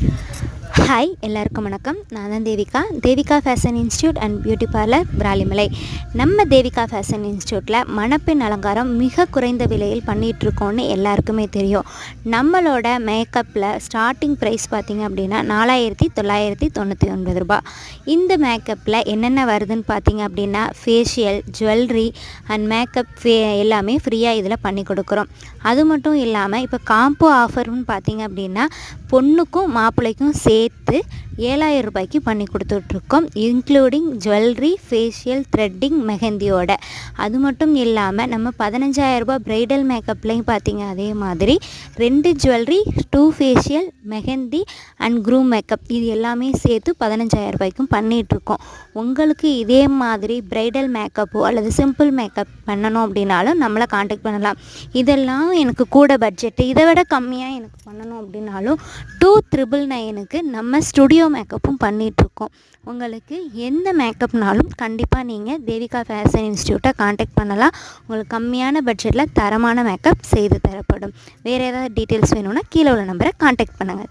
Yeah. Hi எல்லாருக்கும் வணக்கம். நான் தான் Devika. Devika fashion institute and beauty parlour Piranmalai நம்ம தேவிகா ஃபேஷன் இன்ஸ்டியூட்டில் மணப்பெண் அலங்காரம் மிக குறைந்த விலையில் பண்ணிகிட்ருக்கோன்னு எல்லாருக்குமே தெரியும். நம்மளோட மேக்கப்பில் ஸ்டார்டிங் ப்ரைஸ் பார்த்திங்க அப்படின்னா நாலாயிரத்தி தொள்ளாயிரத்தி தொண்ணூற்றி ஒன்பது ரூபாய். இந்த மேக்கப்பில் என்னென்ன வருதுன்னு பார்த்தீங்க அப்படின்னா ஃபேஷியல் ஜுவல்லரி அண்ட் மேக்கப் ஃபே எல்லாமே ஃப்ரீயாக இதில் பண்ணி கொடுக்குறோம். அது மட்டும் இல்லாமல் இப்போ காம்போ ஆஃபர்னு பார்த்தீங்க அப்படின்னா பொண்ணுக்கும் மாப்பிள்ளைக்கும் சேர்த்து ஏழாயிரம் ரூபாய்க்கு பண்ணி கொடுத்துட்ருக்கோம் இன்க்ளூடிங் ஜுவல்லரி ஃபேஷியல் த்ரெட்டிங் மெஹந்தியோட. அது மட்டும் இல்லாமல் நம்ம பதினஞ்சாயிரம் ரூபாய் ப்ரைடல் மேக்கப்லேயும் பார்த்தீங்க அதே மாதிரி ரெண்டு jewellery two facial mehndi and groom makeup இது எல்லாமே சேர்த்து பதினஞ்சாயிரம் ரூபாய்க்கும் பண்ணிகிட்ருக்கோம் உங்களுக்கு இதே மாதிரி ப்ரைடல் மேக்கப்போ அல்லது சிம்பிள் மேக்கப் பண்ணணும் அப்படின்னாலும் நம்மளை காண்டாக்ட் பண்ணலாம். இதெல்லாம் எனக்கு கூட பட்ஜெட்டு இதை விட கம்மியாக எனக்கு பண்ணணும் அப்படின்னாலும் டூ த்ரிபிள் நைனுக்கு நம்ம ஸ்டுடியோ மேக்கப்பும் பண்ணிகிட்ருக்கோம் உங்களுக்கு எந்த மேக்கப்னாலும் கண்டிப்பாக நீங்கள் தேவிகா ஃபேஷன் இன்ஸ்டியூட்டை காண்டாக்ட் பண்ணலாம். உங்களுக்கு கம்மியான பட்ஜெட்டில் தரமான மேக்கப் செய்து தரப்படும். வேறு ஏதாவது டீட்டெயில்ஸ் வேணும்னா கீழே உள்ள நம்பரை காண்டாக்ட் பண்ணுங்கள்